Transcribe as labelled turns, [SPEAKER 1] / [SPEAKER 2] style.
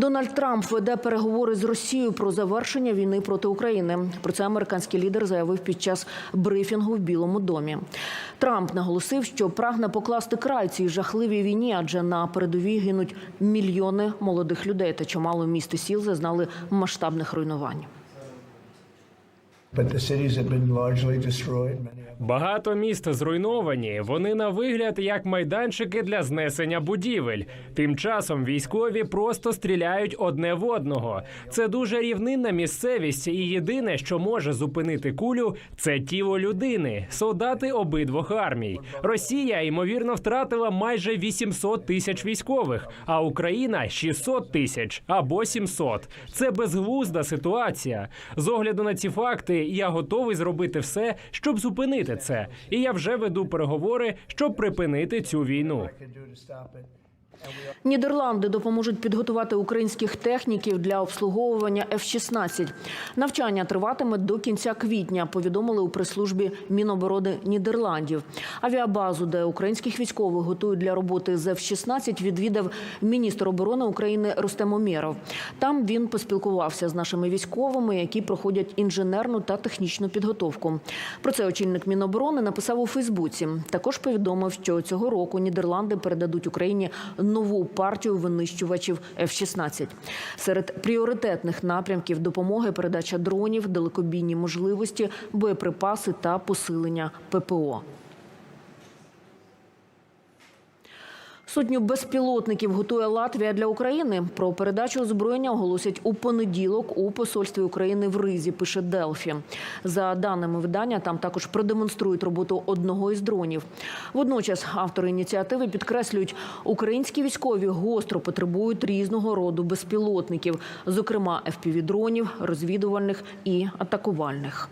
[SPEAKER 1] Дональд Трамп веде переговори з Росією про завершення війни проти України. Про це американський лідер заявив під час брифінгу в Білому домі. Трамп наголосив, що прагне покласти край цій жахливій війні, адже на передовій гинуть мільйони молодих людей та чимало міст і сіл зазнали масштабних руйнувань.
[SPEAKER 2] Багато міст зруйновані. Вони на вигляд як майданчики для знесення будівель. Тим часом військові просто стріляють одне в одного. Це дуже рівнинна місцевість, і єдине, що може зупинити кулю, це тіло людини, солдати обидвох армій. Росія ймовірно втратила майже 800 тисяч військових, а Україна 600 тисяч або 700. Це безглузда ситуація. З огляду на ці факти, я готовий зробити все, щоб зупинити це. І я вже веду переговори, щоб припинити цю війну.
[SPEAKER 1] Нідерланди допоможуть підготувати українських техніків для обслуговування F-16. Навчання триватиме до кінця квітня. Повідомили у прес-службі Міноборони Нідерландів. Авіабазу, де українських військових готують для роботи з F-16, відвідав міністр оборони України Рустем Омєров. Там він поспілкувався з нашими військовими, які проходять інженерну та технічну підготовку. Про це очільник Міноборони написав у Фейсбуці. Також повідомив, що цього року Нідерланди передадуть Україні нову партію винищувачів F-16. Серед пріоритетних напрямків допомоги передача дронів, далекобійні можливості, боєприпаси та посилення ППО. Сотню безпілотників готує Латвія для України. Про передачу озброєння оголосять у понеділок у посольстві України в Ризі. Пише Делфі. За даними видання, там також продемонструють роботу одного із дронів. Водночас автори ініціативи підкреслюють, українські військові гостро потребують різного роду безпілотників, зокрема FPV-дронів, розвідувальних і атакувальних.